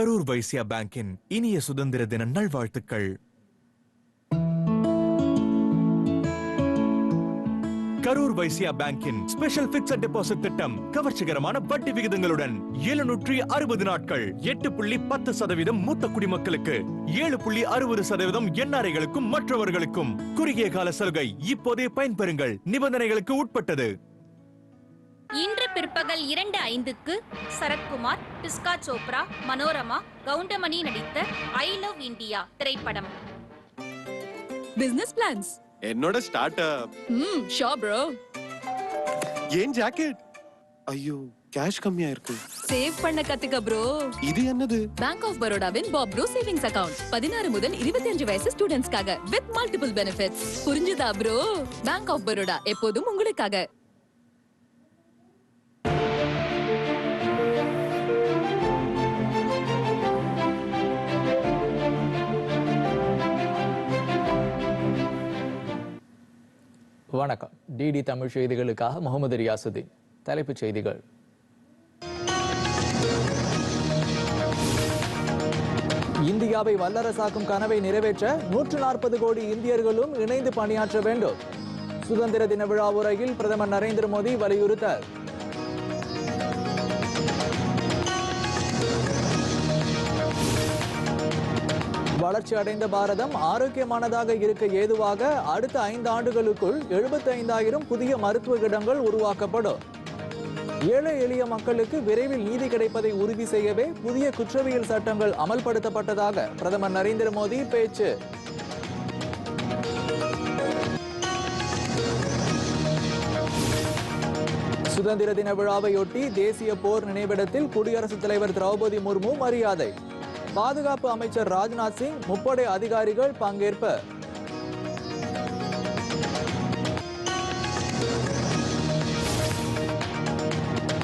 கரூர் வைசியா பேங்கின் இனிய சுதந்திர தின நல்வாழ்த்துக்கள். கரூர் வைசியா பேங்கின் ஸ்பெஷல் பிக்சட் டெபாசிட் திட்டம் கவர்ச்சிகரமான வட்டி விகிதங்களுடன் எழுநூற்றி அறுபது நாட்கள் எட்டு புள்ளி பத்து சதவீதம் மூத்த குடிமக்களுக்கு ஏழு புள்ளி அறுபது சதவீதம் என்ஆர்ஐகளுக்கும் மற்றவர்களுக்கும் குறுகிய கால சலுகை இப்போதே பயன்பெறுங்கள். நிபந்தனைகளுக்கு உட்பட்டது. இன்று பிற்பகல் இரண்டு ஐந்துக்கு சரத்குமார் பிஸ்கா சோப்ரா மனோரமா கவுண்டமணி நடித்த ஐ லவ் இந்தியா திரைப்படம். பிசினஸ் பிளான்ஸ் என்னோட start up hmm show bro ஏன் ஜாக்கெட் ஐயோ கேஷ் கம்மியா இருக்கு. சேவ் பண்ண கத்துக்க ப்ரோ இது என்னது? பேங்க் ஆஃப் பரோடாவின் பாப் ப்ரோ சேவிங்ஸ் அக்கவுண்ட் பதினாறு முதல் இருபத்தஞ்சு வயசு ஸ்டூடெண்ட்ஸ்க்காக வித் மல்டிபிள் பெனிஃபிட்ஸ் புரிஞ்சுதா ப்ரோ பேங்க் ஆஃப் பரோடா எப்போதும் உங்களுக்காக. வணக்கம். டிடி தமிழ் செய்திகளுக்காக முகமது ரியாசுதீன். தலைப்புச் செய்திகள். இந்தியாவை வல்லரசாக்கும் கனவை நிறைவேற்ற நூற்று நாற்பது கோடி இந்தியர்களும் இணைந்து பணியாற்ற வேண்டும். சுதந்திர தின விழா உரையில் பிரதமர் நரேந்திர மோடி வலியுறுத்தல். வளர்ச்சி அடைந்த பாரதம் ஆரோக்கியமானதாக இருக்க ஏதுவாக அடுத்த ஐந்து ஆண்டுகளுக்குள் எழுபத்தி ஐந்தாயிரம் புதிய மருத்துவ இடங்கள் உருவாக்கப்படும். ஏழை எளிய மக்களுக்கு விரைவில் நீதி கிடைப்பதை உறுதி செய்யவே புதிய குற்றவியல் சட்டங்கள் அமல்படுத்தப்பட்டதாக பிரதமர் நரேந்திர மோடி பேச்சு. சுதந்திர தின விழாவையொட்டி தேசிய போர் நினைவிடத்தில் குடியரசுத் தலைவர் திரௌபதி முர்மு மரியாதை. பாதுகாப்பு அமைச்சர் ராஜ்நாத் சிங் முப்படை அதிகாரிகள் பங்கேற்பு.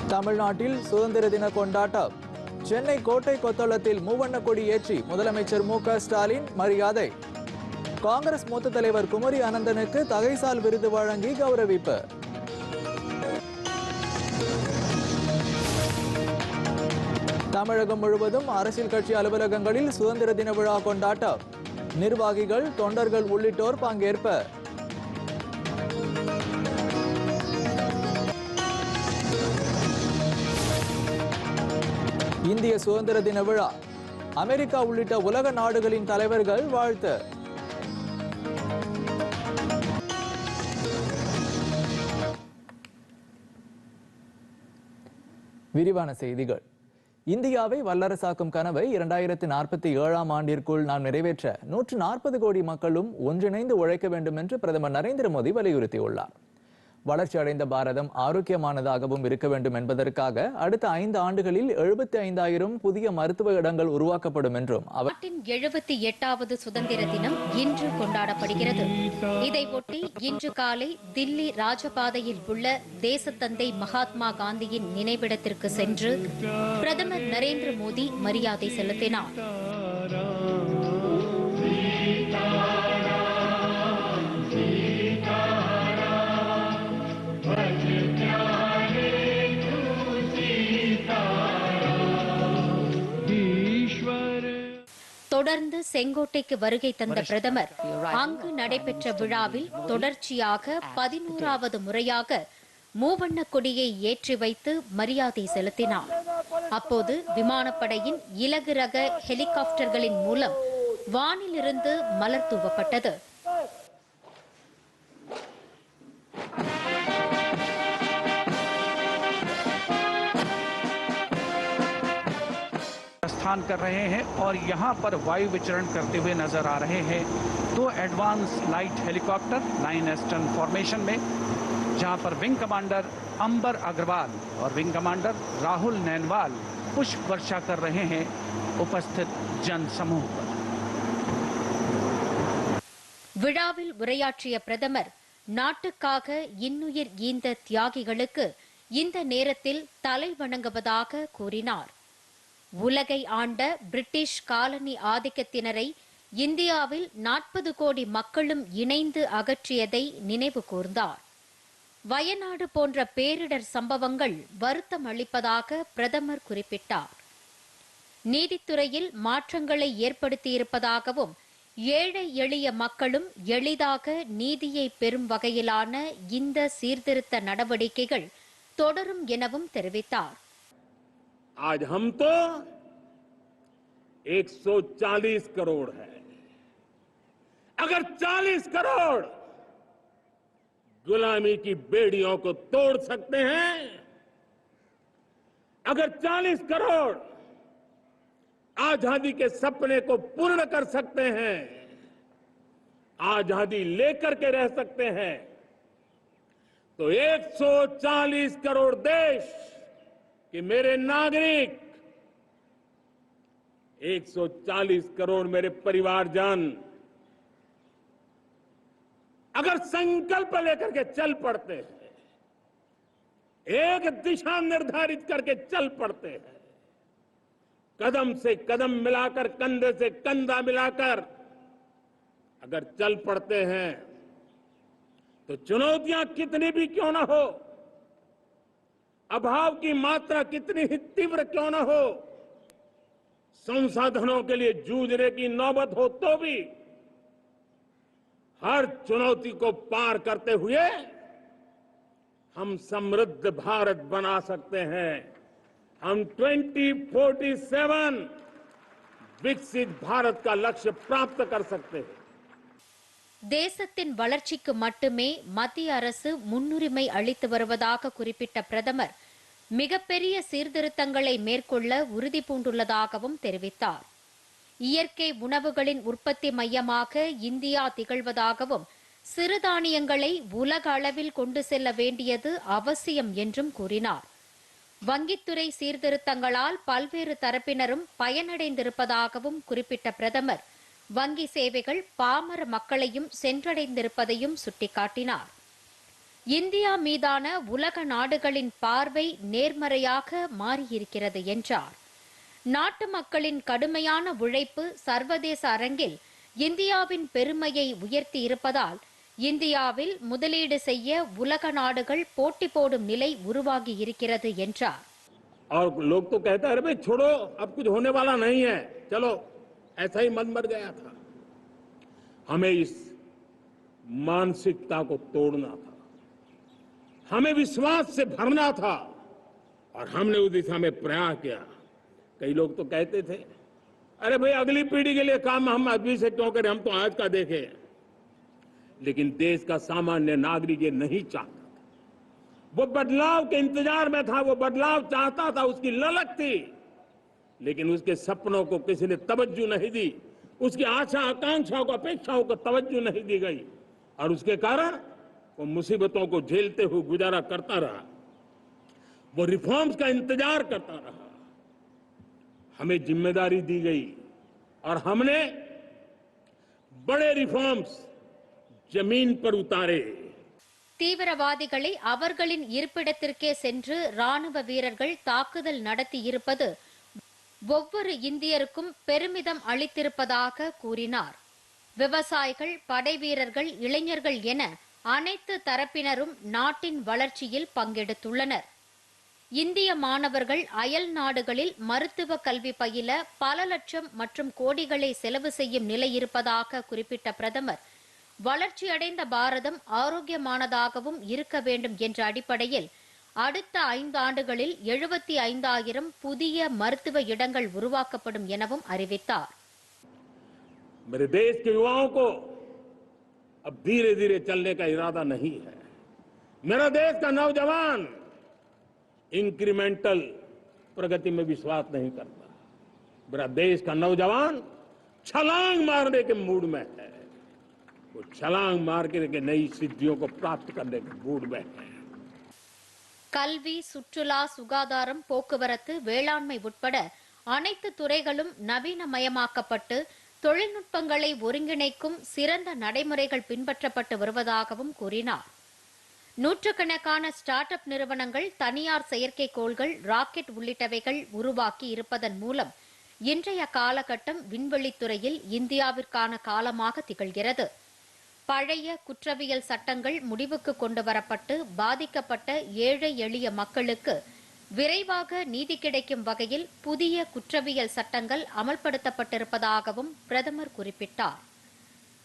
தமிழ்நாட்டில் சுதந்திர தின கொண்டாட்டம். சென்னை கோட்டை கொத்தளத்தில் மூவண்ண கொடி ஏற்றி முதலமைச்சர் மு க ஸ்டாலின் மரியாதை. காங்கிரஸ் மூத்த தலைவர் குமரி அனந்தனுக்கு தகைசால் விருது வழங்கி கௌரவிப்பு. தமிழகம் முழுவதும் அரசியல் கட்சி அலுவலகங்களில் சுதந்திர தின விழா கொண்டாட்டம். நிர்வாகிகள் தொண்டர்கள் உள்ளிட்டோர் பங்கேற்ப. இந்திய சுதந்திர தின விழா. அமெரிக்கா உள்ளிட்ட உலக நாடுகளின் தலைவர்கள் வாழ்த்து. விரிவான செய்திகள். இந்தியாவை வல்லரசாக்கும் கனவை இரண்டாயிரத்தி நாற்பத்தி ஏழாம் ஆண்டிற்குள் நாம் நிறைவேற்ற நூற்று நாற்பது கோடி மக்களும் ஒன்றிணைந்து உழைக்க வேண்டும் என்று பிரதமர் நரேந்திர மோடி வலியுறுத்தியுள்ளார். வளர்ச்சி அடைந்த பாரதம் ஆரோக்கியமானதாகவும் இருக்க வேண்டும் என்பதற்காக அடுத்த ஐந்து ஆண்டுகளில் எழுபத்தி ஐந்தாயிரம் புதிய மருத்துவ இடங்கள் உருவாக்கப்படும் என்றும் அவர் நாட்டின் எழுபத்தி எட்டாவது சுதந்திர தினம் இன்று கொண்டாடப்படுகிறது. இதையொட்டி இன்று காலை தில்லி ராஜபாதையில் உள்ள தேசத்தந்தை மகாத்மா காந்தியின் நினைவிடத்திற்கு சென்று பிரதமர் நரேந்திர மோடி மரியாதை செலுத்தினார். தொடர்ந்து செங்கோட்டைக்கு வருகை தந்த பிரதமர் அங்கு நடைபெற்ற விழாவில் தொடர்ச்சியாக பதினோராவது முறையாக மூவண்ண கொடியை ஏற்றி வைத்து மரியாதை செலுத்தினார். அப்போது விமானப்படையின் இலகு ரக ஹெலிகாப்டர்களின் மூலம் வானிலிருந்து மலர் தூவப்பட்டது. प्रस्थान कर रहे हैं और यहाँ पर वायु विचरण करते हुए नजर आ रहे हैं दो advance light helicopter nine Aston formation में जहाँ पर विंग कमांडर अंबर अग्रवाल और विंग कमांडर राहुल नैनवाल पुष्प वर्षा कर रहे हैं उपस्थित जन समूह पर விழாவில் உரையாற்றிய பிரதமர் நாட்டுக்காக இன்னுயிர் ஈந்த தியாகிகளுக்கு இந்த நேரத்தில் தலை வணங்குவதாக கூறினார் உலகை ஆண்ட பிரிட்டிஷ் காலனி ஆதிக்கத்தினரை இந்தியாவில் நாற்பது கோடி மக்களும் இணைந்து அகற்றியதை நினைவு கூர்ந்தார். வயநாடு போன்ற பேரிடர் சம்பவங்கள் வருத்தம் அளிப்பதாக பிரதமர் குறிப்பிட்டார். நீதித்துறையில் மாற்றங்களை ஏற்படுத்தியிருப்பதாகவும் ஏழை எளிய மக்களும் எளிதாக நீதியை பெறும் வகையிலான இந்த சீர்திருத்த நடவடிக்கைகள் தொடரும் எனவும் தெரிவித்தார். आज हम तो 140 करोड़ है। अगर 40 करोड़ गुलामी की बेड़ियों को तोड़ सकते हैं, अगर 40 करोड़ आज़ादी के सपने को पूर्ण कर सकते हैं, आज़ादी लेकर के रह सकते हैं तो 140 करोड़ देश कि मेरे नागरिक 140 करोड़ मेरे परिवारजन, अगर संकल्प लेकर के चल पड़ते हैं, एक दिशा निर्धारित करके चल पड़ते हैं, कदम से कदम मिलाकर, कंधे से कंधा मिलाकर अगर चल पड़ते हैं तो चुनौतियाँ कितनी भी क्यों ना हो अभाव की मात्रा कितनी ही तीव्र क्यों न हो? संसाधनों के लिए जूझने की नौबत हो तो भी हर चुनौती को पार करते हुए हम समृद्ध भारत बना सकते हैं। हम 2047 विकसित भारत का लक्ष्य प्राप्त कर सकते हैं। தேசத்தின் வளர்ச்சிக்கு மட்டுமே மத்திய அரசு முன்னுரிமை அளித்து வருவதாக குறிப்பிட்ட பிரதமர் மிகப்பெரிய சீர்திருத்தங்களை மேற்கொள்ள உறுதி பூண்டுள்ளதாகவும் தெரிவித்தார். இயற்கை உணவுகளின் உற்பத்தி மையமாக இந்தியா திகழ்வதாகவும் சிறுதானியங்களை உலக அளவில் கொண்டு செல்ல வேண்டியது அவசியம் என்றும் கூறினார். வங்கித்துறை சீர்திருத்தங்களால் பல்வேறு தரப்பினரும் பயனடைந்திருப்பதாகவும் குறிப்பிட்ட பிரதமர் வங்கி சேவைகள் பாமர மக்களையும் சென்றடைந்திருப்பதையும் சுட்டிக்காட்டினார் இந்தியா மீதான உலக நாடுகளின் பார்வை நேர்மறையாக மாறியிருக்கிறது என்றார் நாட்டு மக்களின் கடுமையான உழைப்பு சர்வதேச அரங்கில் இந்தியாவின் பெருமையை உயர்த்தி இருப்பதால் இந்தியாவில் முதலீடு செய்ய உலக நாடுகள் போட்டி போடும் நிலை உருவாகி இருக்கிறது என்றார் और लोग तो कहते हैं अरे भाई छोड़ो अब कुछ होने वाला नहीं है चलो ऐसा ही मन मर गया था। हमें इस मानसिकता को तोड़ना था। हमें विश्वास से भरना था और हमने उस दिशा में प्रयास किया। कई लोग तो कहते थे, अरे भाई, अगली पीढ़ी के लिए काम हम अभी से क्यों करें? हम तो आज का देखें। लेकिन देश का सामान्य नागरिक ये नहीं चाहता वो बदलाव के इंतज़ार में था, वो बदलाव चाहता था, उसकी ललक थी। लेकिन उसके सपनों को किसी ने तवज्जो नहीं दी उसकी आशा आकांक्षाओं को अपेक्षाओं को तवज्जो नहीं दी गई और उसके कारण वो मुसीबतों को झेलते हुए गुजारा करता रहा वो रिफॉर्म्स का इंतजार करता रहा हमें जिम्मेदारी दी गई और हमने बड़े रिफॉर्म्स जमीन पर उतारे தீவிரவாதிகளை அவர்களின் இருப்பிடத்திற்கே சென்று ராணுவ வீரர்கள் தாக்குதல் நடத்தியிருப்பது ஒவ்வொரு இந்தியருக்கும் பெருமிதம் அளித்திருப்பதாக கூறினார். விவசாயிகள் படைவீரர்கள் இளைஞர்கள் என அனைத்து தரப்பினரும் நாட்டின் வளர்ச்சியில் பங்கெடுத்துள்ளனர். இந்திய மாணவர்கள் அயல் நாடுகளில் மருத்துவ கல்வி பயில பல லட்சம் மற்றும் கோடிகளை செலவு செய்யும் நிலை இருப்பதாக குறிப்பிட்ட பிரதமர் வளர்ச்சியடைந்த பாரதம் ஆரோக்கியமானதாகவும் இருக்க வேண்டும் என்ற அடிப்படையில் அடுத்த ஐந்து ஆண்டுகளில் எழுபத்தி ஐந்தாயிரம் புதிய மருத்துவ இடங்கள் உருவாக்கப்படும் எனவும் அறிவித்தார் मेरे देश के युवाओं को अब धीरे धीरे चलने का इरादा नहीं है मेरा देश का नौजवान इंक्रीमेंटल प्रगति में विश्वास नहीं करता मेरा देश का नौजवान छलांग मारने के मूड में है वो छलांग मार के नई सिद्धियों को प्राप्त करने के मूड में है கல்வி சுற்றுலா சுகாதாரம் போக்குவரத்து வேளாண்மை உட்பட அனைத்து துறைகளும் நவீனமயமாக்கப்பட்டு தொழில்நுட்பங்களை ஒருங்கிணைக்கும் சிறந்த நடைமுறைகள் பின்பற்றப்பட்டு வருவதாகவும் கூறினார். நூற்றுக்கணக்கான ஸ்டார்ட் அப் நிறுவனங்கள் தனியார் செயற்கைக்கோள்கள் ராக்கெட் உள்ளிட்டவைகள் உருவாக்கி இருப்பதன் மூலம் இன்றைய காலகட்டம் விண்வெளித்துறையில் இந்தியாவிற்கான காலமாக திகழ்கிறது. பழைய குற்றவியல் சட்டங்கள் முடிவுக்கு கொண்டு வரப்பட்டு பாதிக்கப்பட்ட ஏழை எளிய மக்களுக்கு விரைவாக நீதி கிடைக்கும் வகையில் புதிய குற்றவியல் சட்டங்கள் அமல்படுத்தப்பட்டிருப்பதாகவும் பிரதமர் குறிப்பிட்டார்.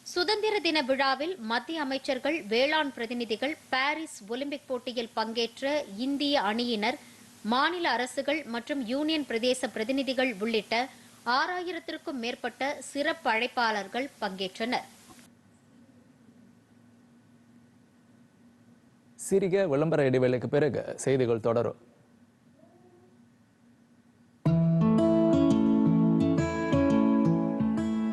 சுதந்திர தின விழாவில் மத்திய அமைச்சர்கள் வேளாண் பிரதிநிதிகள் பாரிஸ் ஒலிம்பிக் போட்டியில் பங்கேற்ற இந்திய அணியினர் மாநில அரசுகள் மற்றும் யூனியன் பிரதேச பிரதிநிதிகள் உள்ளிட்ட ஆறாயிரத்திற்கும் மேற்பட்ட சிறப்பு அழைப்பாளர்கள் பங்கேற்றனர். சிறிய விளம்பர இடைவேளைக்கு பிறகு செய்திகள் தொடரும்.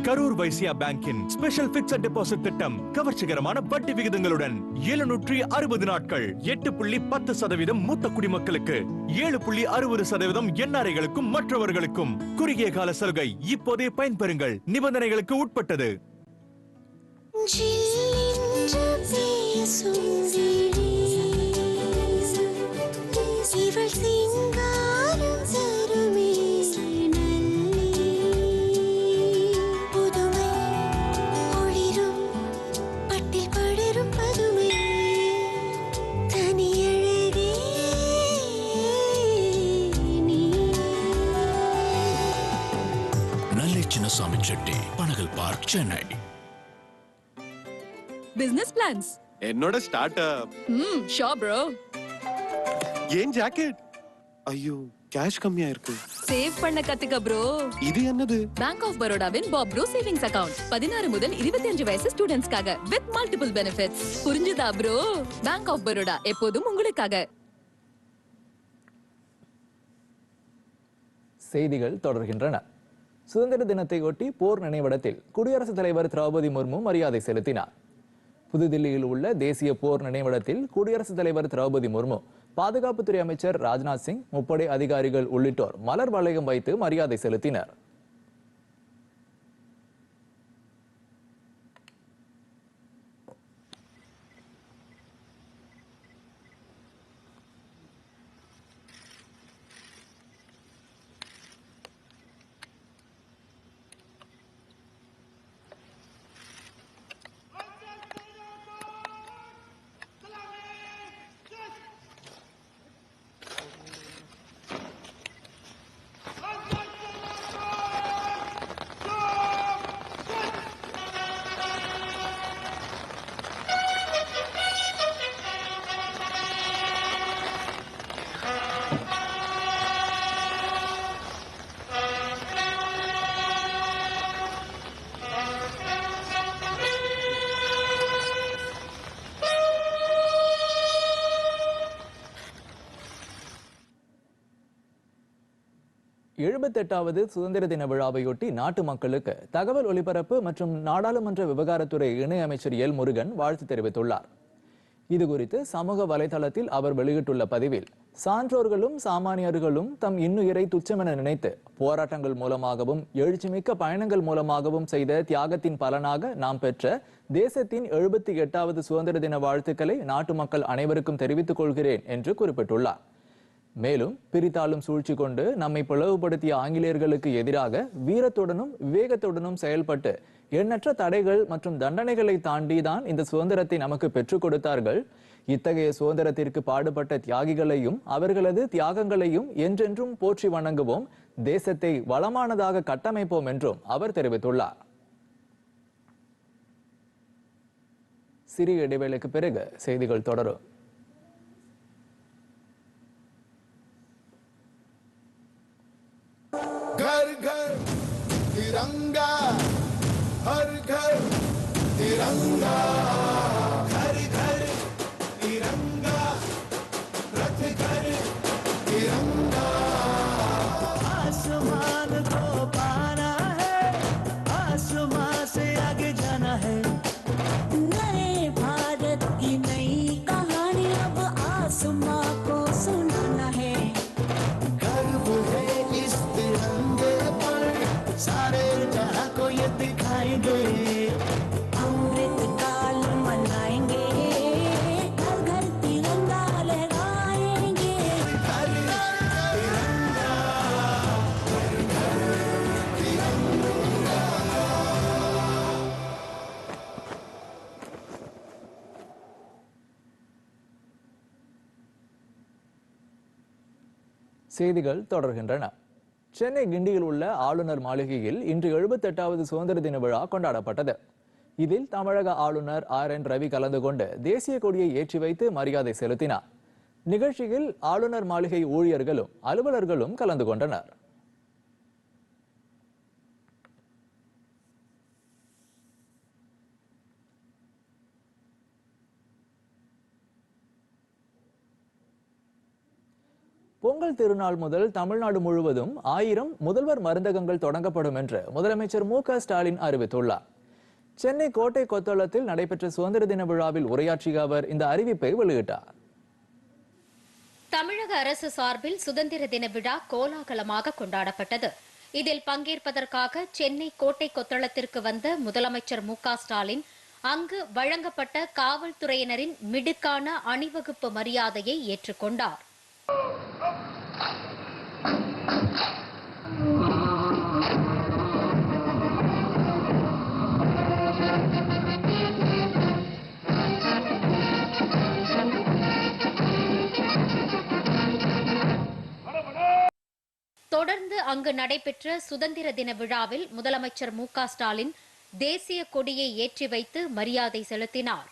கரூர் வைசியா பேங்கின் ஸ்பெஷல் பிக்சட் டெபாசிட் திட்டம் கவர்ச்சிகரமான வட்டி விகிதங்களுடன் எழுநூற்றி அறுபது நாட்கள் எட்டு புள்ளி பத்து சதவீதம் மூத்த குடிமக்களுக்கு ஏழு புள்ளி அறுபது சதவீதம் என்ஆர்ஐகளுக்கும் மற்றவர்களுக்கும். குறுகிய கால சலுகை இப்போதே பயன்பெறுங்கள். நிபந்தனைகளுக்கு உட்பட்டது. Chetty Panagal park Chennai. Business plans என்னோட start up hmm show bro ஏன் ஜாக்கெட் ஐயோ கேஷ் கம்மியா இருக்கு. சேவ் பண்ண கத்துக்க ப்ரோ இது என்னது? பேங்க் ஆஃப் பரோடாவின் பாப் ப்ரோ சேவிங்ஸ் அக்கவுண்ட் பதினாறு முதல் இருபத்தி வயசு ஸ்டூடெண்ட்ஸ்க்காக வித் மல்டிபிள் பெனிஃபிட்ஸ் புரிஞ்சுதா ப்ரோ பேங்க் ஆஃப் பரோடா எப்போதும் உங்களுக்காக. செய்திகள் தொடர்கின்றன. சுதந்திர தினத்தை ஒட்டி போர் நினைவிடத்தில் குடியரசுத் தலைவர் திரௌபதி முர்மு மரியாதை செலுத்தினார். புதுதில்லியில் உள்ள தேசிய போர் நினைவிடத்தில் குடியரசுத் தலைவர் திரௌபதி முர்மு பாதுகாப்புத்துறை அமைச்சர் ராஜ்நாத் சிங் முப்படை அதிகாரிகள் உள்ளிட்டோர் மலர் வளையம் வைத்து மரியாதை செலுத்தினர். எழுபத்தெட்டாவது சுதந்திர தின விழாவையொட்டி நாட்டு மக்களுக்கு தகவல் ஒலிபரப்பு மற்றும் நாடாளுமன்ற விவகாரத்துறை இணை அமைச்சர் எல் முருகன் வாழ்த்து தெரிவித்துள்ளார். இது குறித்து சமூக வலைதளத்தில் அவர் வெளியிட்டுள்ள பதிவில் சான்றோர்களும் சாமானியர்களும் தம் இன்னுயிரை துச்சமென நினைத்து போராட்டங்கள் மூலமாகவும் எழுச்சிமிக்க பயணங்கள் மூலமாகவும் செய்த தியாகத்தின் பலனாக நாம் பெற்ற தேசத்தின் எழுபத்தி எட்டாவது சுதந்திர தின வாழ்த்துக்களை நாட்டு மக்கள் அனைவருக்கும் தெரிவித்துக் கொள்கிறேன் என்று குறிப்பிட்டுள்ளார். மேலும் பிரித்தாளும் சூழ்ச்சி கொண்டு நம்மை பிளவுபடுத்திய ஆங்கிலேயர்களுக்கு எதிராக வீரத்துடனும் விவேகத்துடனும் செயல்பட்டு எண்ணற்ற தடைகள் மற்றும் தண்டனைகளை தாண்டி தான் இந்த சுதந்திரத்தை நமக்கு பெற்றுக் கொடுத்தார்கள். இத்தகைய சுதந்திரத்திற்கு பாடுபட்ட தியாகிகளையும் அவர்களது தியாகங்களையும் என்றென்றும் போற்றி வணங்குவோம். தேசத்தை வளமானதாக கட்டமைப்போம் என்றும் அவர் தெரிவித்துள்ளார். சிறிய இடைவேளைக்கு பிறகு செய்திகள் தொடரும். Allah செய்திகள் தொடர்கின்றன. சென்னை கிண்டியில் உள்ள ஆளுநர் மாளிகையில் இன்று எழுபத்தெட்டாவது சுதந்திர தின விழா கொண்டாடப்பட்டது. இதில் தமிழக ஆளுநர் ஆர் என் ரவி கலந்து கொண்டு தேசிய கொடியை ஏற்றி வைத்து மரியாதை செலுத்தினார். நிகழ்ச்சியில் ஆளுநர் மாளிகை ஊழியர்களும் அலுவலர்களும் கலந்து கொண்டனர். பொங்கல் திருநாள் முதல் தமிழ்நாடு முழுவதும் ஆயிரம் முதல்வர் மருந்தகங்கள் தொடங்கப்படும் என்று முதலமைச்சர் மு ஸ்டாலின் அறிவித்துள்ளார். சென்னை கோட்டை கொத்தளத்தில் நடைபெற்ற சுதந்திர தின விழாவில் உரையாற்றிய அவர் இந்த அறிவிப்பை வெளியிட்டார். தமிழக அரசு சார்பில் சுதந்திர தின விழா கோலாகலமாக கொண்டாடப்பட்டது. இதில் பங்கேற்பதற்காக சென்னை கோட்டை கொத்தளத்திற்கு வந்த முதலமைச்சர் மு ஸ்டாலின் அங்கு வழங்கப்பட்ட காவல்துறையினரின் மிடுக்கான அணிவகுப்பு மரியாதையை ஏற்றுக்கொண்டார். அங்கு நடைபெற்ற சுதந்திர தின விழாவில் முதலமைச்சர் மு ஸ்டாலின் தேசிய கொடியை ஏற்றி வைத்து மரியாதை செலுத்தினார்.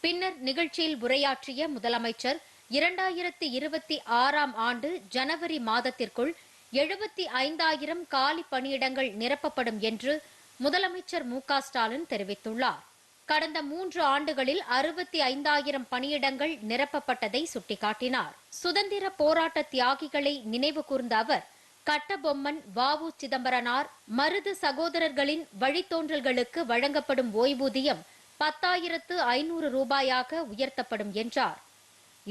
பின்னர் நிகழ்ச்சியில் உரையாற்றிய முதலமைச்சர் இரண்டாயிரத்தி இருபத்தி ஆறாம் ஆண்டு ஜனவரி மாதத்திற்குள் எழுபத்தி ஐந்தாயிரம் காலி பணியிடங்கள் நிரப்பப்படும் என்று முதலமைச்சர் மு க ஸ்டாலின் தெரிவித்துள்ளார். கடந்த மூன்று ஆண்டுகளில் அறுபத்தி ஐந்தாயிரம் பணியிடங்கள் நிரப்பப்பட்டதை சுட்டிக்காட்டினார். சுதந்திர போராட்ட தியாகிகளை நினைவு கூர்ந்த அவர் கட்டபொம்மன் வாவு சிதம்பரனார் மருது சகோதரர்களின் வழித்தோன்றல்களுக்கு வழங்கப்படும் ஓய்வூதியம் பத்தாயிரத்து ஐநூறு ரூபாயாக உயர்த்தப்படும் என்றார்.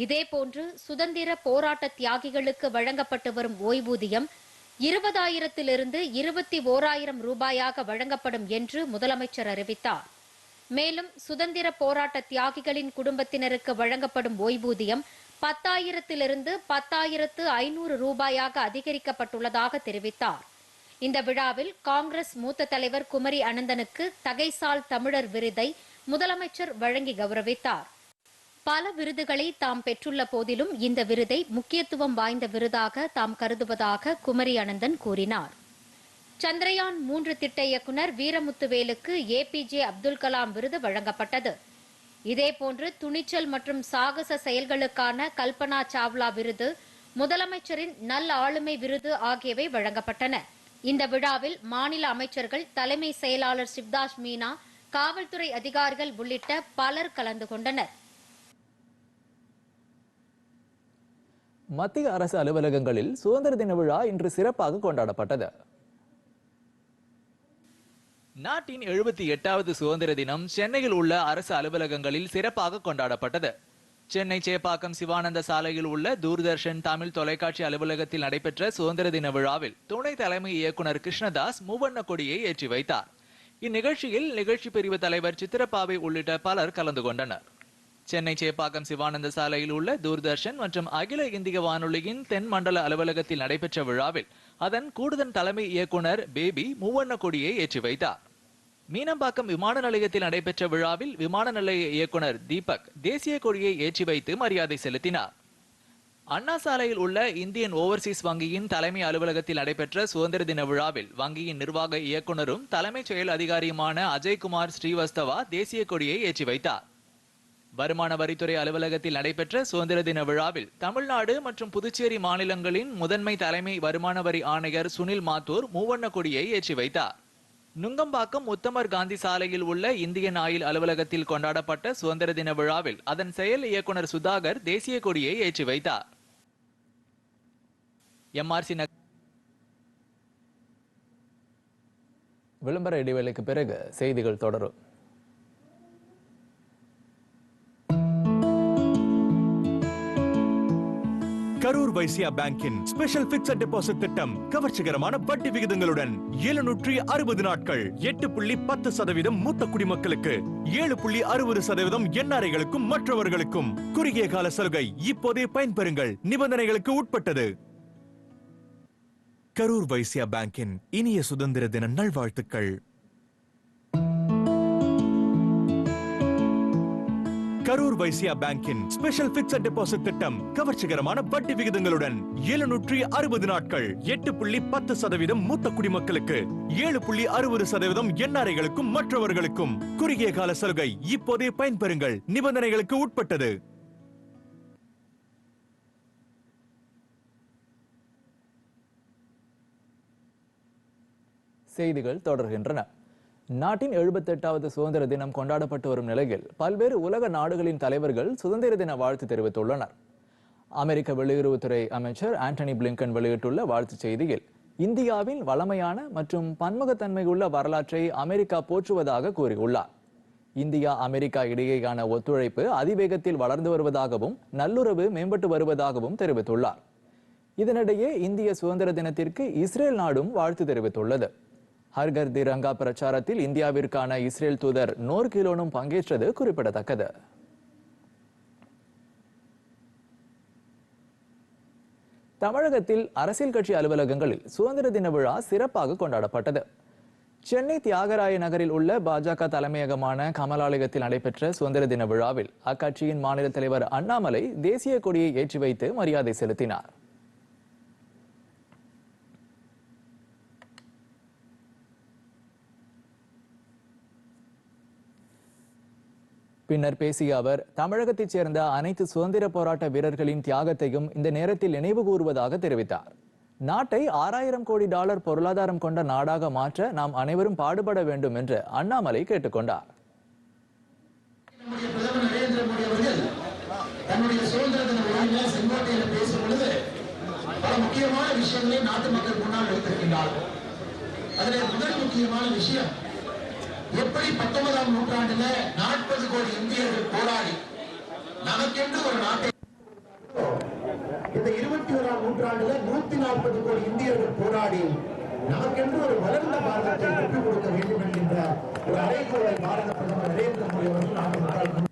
இதேபோன்று சுதந்திர போராட்ட தியாகிகளுக்கு வழங்கப்பட்டு வரும் ஓய்வூதியம் இருபதாயிரத்திலிருந்து இருபத்தி ஓராயிரம் ரூபாயாக வழங்கப்படும் என்று முதலமைச்சர் அறிவித்தார். மேலும் சுதந்திர போராட்ட தியாகிகளின் குடும்பத்தினருக்கு வழங்கப்படும் ஓய்வூதியம் பத்தாயிரத்திலிருந்து பத்தாயிரத்து ஐநூறு ரூபாயாக அதிகரிக்கப்பட்டுள்ளதாக தெரிவித்தார். இந்த விழாவில் காங்கிரஸ் மூத்த தலைவர் குமரி அனந்தனுக்கு தகைசால் தமிழர் விருதை முதலமைச்சர் வழங்கி கௌரவித்தார். பல விருதுகளை தாம் பெற்றுள்ள போதிலும் இந்த விருதை முக்கியத்துவம் வாய்ந்த விருதாக தாம் கருதுவதாக குமரி அனந்தன் கூறினார். சந்திரயான் மூன்று திட்ட இயக்குனர் வீரமுத்துவேலுக்கு ஏபிஜே அப்துல் கலாம் விருது வழங்கப்பட்டது. இதேபோன்று துணிச்சல் மற்றும் சாகச செயல்களுக்கான கல்பனா சாவ்லா விருது முதலமைச்சரின் நல் ஆளுமை விருது ஆகியவை வழங்கப்பட்டன. இந்த விழாவில் மாநில அமைச்சர்கள் தலைமை செயலாளர் சிவ்தாஸ் மீனா காவல்துறை அதிகாரிகள் உள்ளிட்ட பலர் கலந்து கொண்டனர். மத்திய அரசு அலுவலகங்களில் சுதந்திர தின விழா இன்று சிறப்பாக கொண்டாடப்பட்டது. நாட்டின் எழுபத்தி எட்டாவது சுதந்திர தினம் சென்னையில் உள்ள அரசு அலுவலகங்களில் சிறப்பாக கொண்டாடப்பட்டது. சென்னை சேப்பாக்கம் சிவானந்த சாலையில் உள்ள தூர்தர்ஷன் தமிழ் தொலைக்காட்சி அலுவலகத்தில் நடைபெற்ற சுதந்திர தின விழாவில் துணை தலைமை இயக்குனர் கிருஷ்ணதாஸ் மூவண்ண கொடியை ஏற்றி வைத்தார். இந்நிகழ்ச்சியில் நிகழ்ச்சி பிரிவு தலைவர் சித்திரப்பாவை உள்ளிட்ட பலர் கலந்து கொண்டனர். சென்னை சேப்பாக்கம் சிவானந்த சாலையில் உள்ள தூர்தர்ஷன் மற்றும் அகில இந்திய வானொலியின் தென் மண்டல அலுவலகத்தில் நடைபெற்ற விழாவில் அதன் கூடுதல் தலைமை இயக்குனர் பேபி மூவண்ண கொடியை ஏற்றி வைத்தார். மீனம்பாக்கம் விமான நிலையத்தில் நடைபெற்ற விழாவில் விமான நிலைய இயக்குனர் தீபக் தேசிய கொடியை ஏற்றி வைத்து மரியாதை செலுத்தினார். அண்ணா சாலையில் உள்ள இந்தியன் ஓவர்சீஸ் வங்கியின் தலைமை அலுவலகத்தில் நடைபெற்ற சுதந்திர தின விழாவில் வங்கியின் நிர்வாக இயக்குனரும் தலைமைச் செயல் அதிகாரியுமான அஜய்குமார் ஸ்ரீவஸ்தவா தேசிய கொடியை ஏற்றி வைத்தார். வருமான வரித்துறை அலுவலகத்தில் நடைபெற்ற சுதந்திர தின விழாவில் தமிழ்நாடு மற்றும் புதுச்சேரி மாநிலங்களின் முதன்மை தலைமை வருமான வரி ஆணையர் சுனில் மாத்தூர் மூவண்ண கொடியை ஏற்றி வைத்தார். நுங்கம்பாக்கம் உத்தமர் காந்தி சாலையில் உள்ள இந்தியன் ஆயில் அலுவலகத்தில் கொண்டாடப்பட்ட சுதந்திர தின விழாவில் அதன் செயல் இயக்குனர் சுதாகர் தேசிய கொடியை ஏற்றி வைத்தார். எம்ஆர்சி விளம்பர இடைவேளைக்கு பிறகு செய்திகள் தொடரும். கரூர் வைசியா பேங்கின் ஸ்பெஷல் பிக்சட் டெபாசிட் திட்டம் கவர்ச்சிகரமான வட்டி விகிதங்களுடன் எழுநூற்றி அறுபது நாட்கள் எட்டு புள்ளி பத்து சதவீதம் மூத்த குடிமக்களுக்கு ஏழு புள்ளி அறுபது சதவீதம் என்ஆர்ஐகளுக்கும் மற்றவர்களுக்கும். குறுகிய கால சலுகை இப்போதே பயன்பெறுங்கள். நிபந்தனைகளுக்கு உட்பட்டது. கரூர் வைசியா பேங்கின் இனிய சுதந்திர தின நல்வாழ்த்துக்கள். கரூர் வைசியா பேங்கின் ஸ்பெஷல் பிக்சட் டெபாசிட் திட்டம் கவர்ச்சிகரமான வட்டி விகிதங்களுடன் எழுநூற்றி அறுபது நாட்கள் எட்டு புள்ளி பத்து சதவீதம் மூத்த குடிமக்களுக்கு ஏழு புள்ளி அறுபது சதவீதம் என்ஆர்ஐகளுக்கும் மற்றவர்களுக்கும் குறுகிய கால சலுகை இப்போதே பயன்பெறுங்கள். நிபந்தனைகளுக்கு உட்பட்டது. செய்திகள் தொடர்கின்றன. நாட்டின் எழுபத்தெட்டாவது சுதந்திர தினம் கொண்டாடப்பட்டு வரும் நிலையில் பல்வேறு உலக நாடுகளின் தலைவர்கள் சுதந்திர தின வாழ்த்து தெரிவித்துள்ளனர். அமெரிக்க வெளியுறவுத்துறை அமைச்சர் ஆண்டனி பிளிங்கன் வெளியிட்டுள்ள வாழ்த்துச் செய்தியில் இந்தியாவின் வளமையான மற்றும் பன்முகத்தன்மையுள்ள வரலாற்றை அமெரிக்கா போற்றுவதாக கூறியுள்ளார். இந்தியா அமெரிக்கா இடையேயான ஒத்துழைப்பு அதிவேகத்தில் வளர்ந்து வருவதாகவும் நல்லுறவு மேம்பட்டு வருவதாகவும் தெரிவித்துள்ளார். இதனிடையே இந்திய சுதந்திர தினத்திற்கு இஸ்ரேல் நாடும் வாழ்த்து தெரிவித்துள்ளது. ஹர்கர் திரங்கா பிரச்சாரத்தில் இந்தியாவிற்கான இஸ்ரேல் தூதர் நோர் கிலோனும் பங்கேற்றது குறிப்பிடத்தக்கது. தமிழகத்தில் அரசியல் கட்சி அலுவலகங்களில் சுதந்திர தின விழா சிறப்பாக கொண்டாடப்பட்டது. சென்னை தியாகராய நகரில் உள்ள பாஜக தலைமையகமான கமலாலயத்தில் நடைபெற்ற சுதந்திர தின விழாவில் அக்கட்சியின் மாநில தலைவர் அண்ணாமலை தேசிய கொடியை ஏற்றி வைத்து மரியாதை செலுத்தினார். பின்னர் பேசிய அவர் தமிழகத்தைச் சேர்ந்த அனைத்து சுதந்திர போராட்ட வீரர்களின் தியாகத்தையும் இந்த நேரத்தில் நினைவு கூறுவதாக தெரிவித்தார். நாட்டை ஆறாயிரம் கோடி டாலர் பொருளாதாரம் கொண்ட நாடாக மாற்ற நாம் அனைவரும் பாடுபட வேண்டும் என்று அண்ணாமலை கேட்டுக்கொண்டார் முக்கியமான விஷயங்களை நாட்டு மக்கள் முன்னால் வைத்திருக்கின்றார்கள் அதில் முதல் முக்கியமான விஷயம் எப்படி பத்தொன்பதாம் நூற்றாண்டுல நாற்பது கோடி இந்தியர்கள் போராடி நமக்கென்று ஒரு நாட்டை இந்த இருபத்தி ஓராம் நூற்றாண்டுல நூத்தி நாற்பது கோடி இந்தியர்கள் போராடி நமக்கென்று ஒரு வளர்ந்த பாரதத்தை பெற்றுக் கொடுக்க வேண்டும் என்கின்ற ஒரு அறைகோளை பாரத பிரதமர் நரேந்திர மோடி அவர்கள் நாட்டு மக்கள்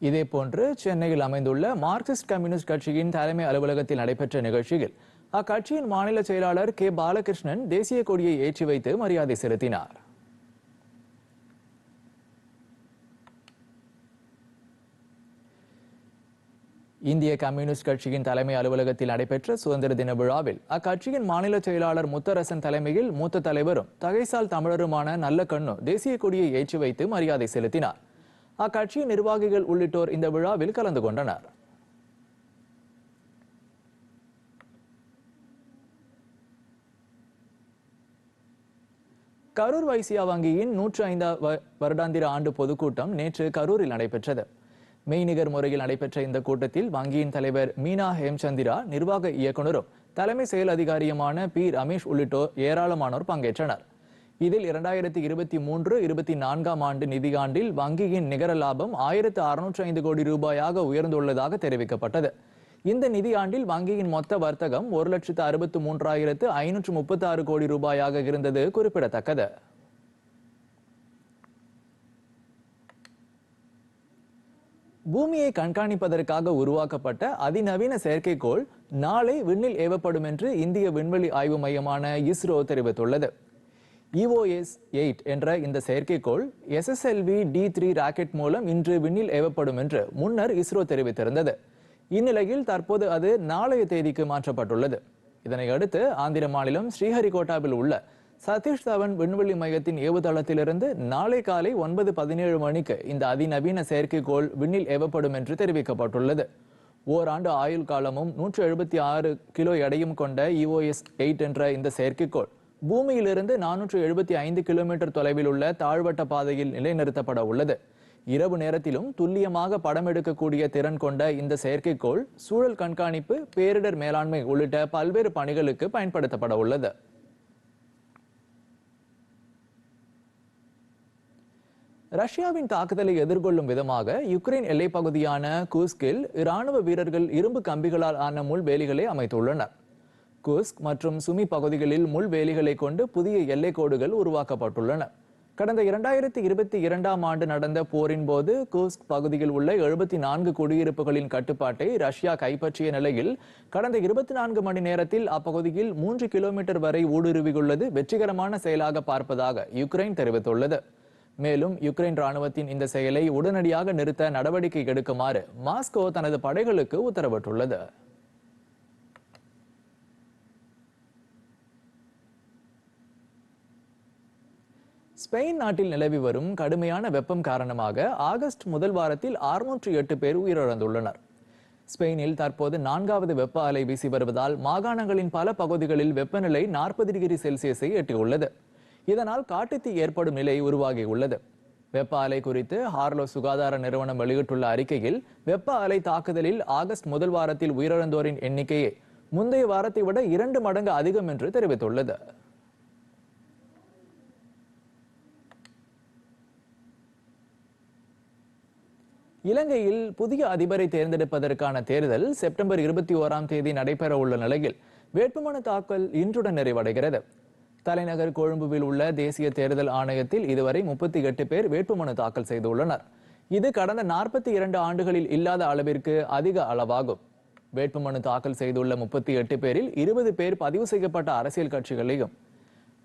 இதேபோன்று சென்னையில் அமைந்துள்ள மார்க்சிஸ்ட் கம்யூனிஸ்ட் கட்சியின் தலைமை அலுவலகத்தில் நடைபெற்ற நிகழ்ச்சியில் அக்கட்சியின் மாநில செயலாளர் கே. பாலகிருஷ்ணன் தேசிய கொடியை ஏற்றி வைத்து மரியாதை செலுத்தினார். இந்திய கம்யூனிஸ்ட் கட்சியின் தலைமை அலுவலகத்தில் நடைபெற்ற சுதந்திர தின விழாவில் அக்கட்சியின் மாநில செயலாளர் முத்தரசன் தலைமையில் மூத்த தலைவரும் தகைசால் தமிழருமான நல்ல கண்ணு தேசிய கொடியை ஏற்றி வைத்து மரியாதை செலுத்தினார். அக்கட்சியின் நிர்வாகிகள் உள்ளிட்டோர் இந்த விழாவில் கலந்து கொண்டனர். கரூர் வைசியா வங்கியின் நூற்று ஐந்தா வருடாந்திர ஆண்டு பொதுக்கூட்டம் நேற்று கரூரில் நடைபெற்றது. மெய்நிகர் முறையில் நடைபெற்ற இந்த கூட்டத்தில் வங்கியின் தலைவர் மீனா ஹேம்சந்திரா நிர்வாக இயக்குனரும் தலைமை செயல் அதிகாரியுமான பி. ரமேஷ் உள்ளிட்டோர் ஏராளமானோர் பங்கேற்றனர். இதில் இரண்டாயிரத்தி இருபத்தி மூன்று இருபத்தி நான்காம் ஆண்டு நிதியாண்டில் வங்கியின் நிகர லாபம் ஆயிரத்து அறுநூற்று ஐந்து கோடி ரூபாயாக உயர்ந்துள்ளதாக தெரிவிக்கப்பட்டது. இந்த நிதியாண்டில் வங்கியின் மொத்த வர்த்தகம் ஒரு லட்சத்து அறுபத்து மூன்றாயிரத்து ஐநூற்று முப்பத்தி ஆறு கோடி ரூபாயாக இருந்தது குறிப்பிடத்தக்கது. பூமியை கண்காணிப்பதற்காக உருவாக்கப்பட்ட அதிநவீன செயற்கைக்கோள் நாளை விண்ணில் ஏவப்படும் என்று இந்திய விண்வெளி ஆய்வு மையமான இஸ்ரோ தெரிவித்துள்ளது. இஓஎஸ் எயிட் என்ற இந்த செயற்கைக்கோள் எஸ்எஸ்எல்வி டி த்ரீ ராக்கெட் மூலம் இன்று விண்ணில் ஏவப்படும் என்று முன்னர் இஸ்ரோ தெரிவித்திருந்தது. இந்நிலையில் தற்போது அது நாளைய தேதிக்கு மாற்றப்பட்டுள்ளது. இதனை அடுத்து ஆந்திர மாநிலம் ஸ்ரீஹரிகோட்டாவில் உள்ள சதீஷ் தவன் விண்வெளி மையத்தின் ஏவுதளத்திலிருந்து நாளை காலை ஒன்பது பதினேழு மணிக்கு இந்த அதிநவீன செயற்கைக்கோள் விண்ணில் ஏவப்படும் என்று தெரிவிக்கப்பட்டுள்ளது. ஓராண்டு ஆயுள் காலமும் நூற்று எழுபத்தி ஆறு கிலோ எடையும் கொண்ட இஓஎஸ் எயிட் என்ற இந்த செயற்கைக்கோள் பூமியிலிருந்து நானூற்று எழுபத்தி ஐந்து கிலோமீட்டர் தொலைவில் உள்ள தாழ்வட்ட பாதையில் நிலைநிறுத்தப்பட உள்ளது. இரவு நேரத்திலும் துல்லியமாக படம் எடுக்கக்கூடிய திறன் கொண்ட இந்த செயற்கைக்கோள் சூழல் கண்காணிப்பு பேரிடர் மேலாண்மை உள்ளிட்ட பல்வேறு பணிகளுக்கு பயன்படுத்தப்பட உள்ளது. ரஷ்யாவின் தாக்குதலை எதிர்கொள்ளும் விதமாக யுக்ரைன் எல்லைப் பகுதியான கூஸ்கில் இராணுவ வீரர்கள் இரும்பு கம்பிகளால் ஆன முள் வேலிகளை அமைத்துள்ளனர். குஸ்க் மற்றும் சுமி பகுதிகளில் முள்வேலிகளை கொண்டு புதிய எல்லை கோடுகள் உருவாக்கப்பட்டுள்ளன. கடந்த இரண்டாயிரத்தி இருபத்தி இரண்டாம் ஆண்டு நடந்த போரின் போது கூஸ்க் பகுதியில் உள்ள எழுபத்தி நான்கு குடியிருப்புகளின் கட்டுப்பாட்டை ரஷ்யா கைப்பற்றிய நிலையில் கடந்த இருபத்தி நான்கு மணி நேரத்தில் அப்பகுதியில் மூன்று கிலோமீட்டர் வரை ஊடுருவியுள்ளது வெற்றிகரமான செயலாக பார்ப்பதாக யுக்ரைன் தெரிவித்துள்ளது. மேலும் யுக்ரைன் ராணுவத்தின் இந்த செயலை உடனடியாக நிறுத்த நடவடிக்கை எடுக்குமாறு மாஸ்கோ தனது படைகளுக்கு உத்தரவிட்டுள்ளது. ஸ்பெயின் நாட்டில் நிலவி வரும் கடுமையான வெப்பம் காரணமாக ஆகஸ்ட் முதல் வாரத்தில் 608 எட்டு பேர் உயிரிழந்துள்ளனர். ஸ்பெயினில் தற்போது நான்காவது வெப்ப அலை வீசி வருவதால் மாகாணங்களின் பல பகுதிகளில் வெப்பநிலை நாற்பது டிகிரி செல்சியஸை எட்டியுள்ளது. இதனால் காட்டுத்தீ ஏற்படும் நிலை உருவாகியுள்ளது. வெப்ப அலை குறித்து ஹார்லோ சுகாதார நிறுவனம் வெளியிட்டுள்ள அறிக்கையில் வெப்ப அலை தாக்குதலில் ஆகஸ்ட் முதல் வாரத்தில் உயிரிழந்தோரின் எண்ணிக்கையை முந்தைய வாரத்தை விட இரண்டு மடங்கு அதிகம் என்று தெரிவித்துள்ளது. இலங்கையில் புதிய அதிபரை தேர்ந்தெடுப்பதற்கான தேர்தல் செப்டம்பர் இருபத்தி ஓராம் தேதி நடைபெற உள்ள நிலையில் வேட்புமனு தாக்கல் இன்றுடன் நிறைவடைகிறது. தலைநகர் கொழும்புவில் உள்ள தேசிய தேர்தல் ஆணையத்தில் இதுவரை முப்பத்தி எட்டு பேர் வேட்புமனு தாக்கல் செய்துள்ளனர். இது கடந்த நாற்பத்தி இரண்டு ஆண்டுகளில் இல்லாத அளவிற்கு அதிக அளவாகும். வேட்புமனு தாக்கல் செய்துள்ள முப்பத்தி எட்டு பேரில் இருபது பேர் பதிவு செய்யப்பட்ட அரசியல் கட்சிகளையும்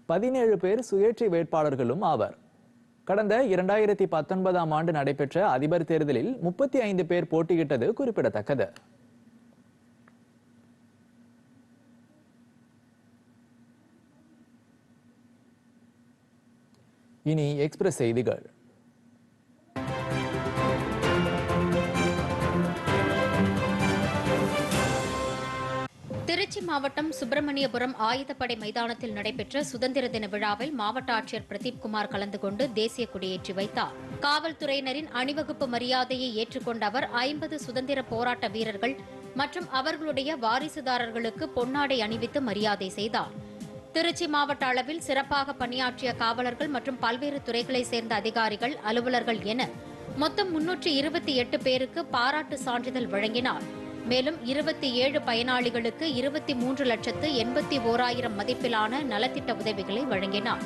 பதினேழு பேர் சுயேட்சை வேட்பாளர்களும் ஆவர். கடந்த இரண்டாயிரத்தி பத்தொன்பதாம் ஆண்டு நடைபெற்ற அதிபர் தேர்தலில் முப்பத்தி ஐந்து பேர் போட்டியிட்டது குறிப்பிடத்தக்கது. இனி எக்ஸ்பிரஸ் செய்திகள். திருச்சி மாவட்டம் சுப்பிரமணியபுரம் ஆயுதப்படை மைதானத்தில் நடைபெற்ற சுதந்திர தின விழாவில் மாவட்ட ஆட்சியர் பிரதீப்குமார் கலந்து கொண்டு தேசிய கொடியேற்றி வைத்தார். காவல்துறையினரின் அணிவகுப்பு மரியாதையை ஏற்றுக்கொண்ட அவர் ஐம்பது சுதந்திர போராட்ட வீரர்கள் மற்றும் அவர்களுடைய வாரிசுதாரர்களுக்கு பொன்னாடை அணிவித்து மரியாதை செய்தார். திருச்சி மாவட்ட அளவில் சிறப்பாக பணியாற்றிய காவலர்கள் மற்றும் பல்வேறு துறைகளைச் சேர்ந்த அதிகாரிகள் அலுவலர்கள் என மொத்தம் முன்னூற்றி இருபத்தி எட்டு பேருக்கு பாராட்டு சான்றிதழ் வழங்கினார். மேலும் இருபத்தி ஏழு பயனாளிகளுக்கு இருபத்தி மூன்று லட்சத்து எண்பத்தி ஓராயிரம் மதிப்பிலான நலத்திட்ட உதவிகளை வழங்கினார்.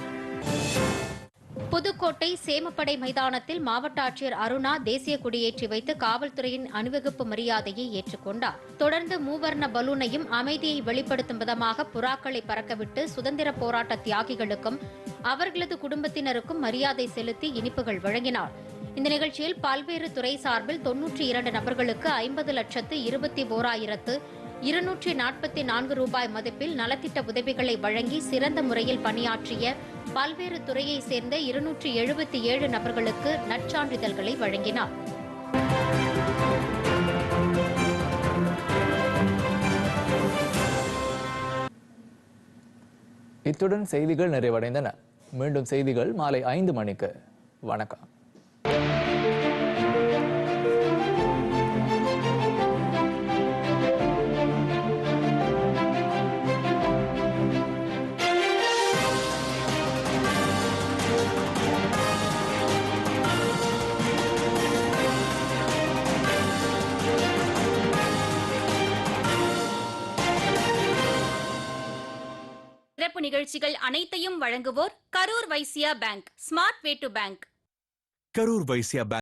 புதுக்கோட்டை சேமப்படை மைதானத்தில் மாவட்ட ஆட்சியர் அருணா தேசிய கொடியேற்றி வைத்து காவல்துறையின் அணிவகுப்பு மரியாதையை ஏற்றுக்கொண்டார். தொடர்ந்து மூவர்ண பலூனையும் அமைதியை வெளிப்படுத்தும் விதமாக புறாக்களை பறக்கவிட்டு சுதந்திர போராட்ட தியாகிகளுக்கும் அவர்களது குடும்பத்தினருக்கும் மரியாதை செலுத்தி இனிப்புகள் வழங்கினார். இந்த நிகழ்ச்சியில் பல்வேறு துறை சார்பில் தொன்னூற்றி இரண்டு நபர்களுக்கு ஐம்பது லட்சத்து இருபத்தி ஓராயிரத்து இருநூற்றி நாற்பத்தி நான்கு ரூபாய் மதிப்பில் நலத்திட்ட உதவிகளை வழங்கி சிறந்த முறையில் பணியாற்றிய பல்வேறு துறையைச் சேர்ந்த இருநூற்றி எழுபத்தி ஏழு நபர்களுக்கு நற்சான்றிதழ்களை வழங்கினார். இத்துடன் செய்திகள் நிறைவடைந்தன. மீண்டும் செய்திகள் மாலை ஐந்து மணிக்கு. வணக்கம். சிறப்பு நிகழ்ச்சிகள் அனைத்தையும் வழங்குவோர் Karur Vysya bank smart way to bank. Karur Vysya bank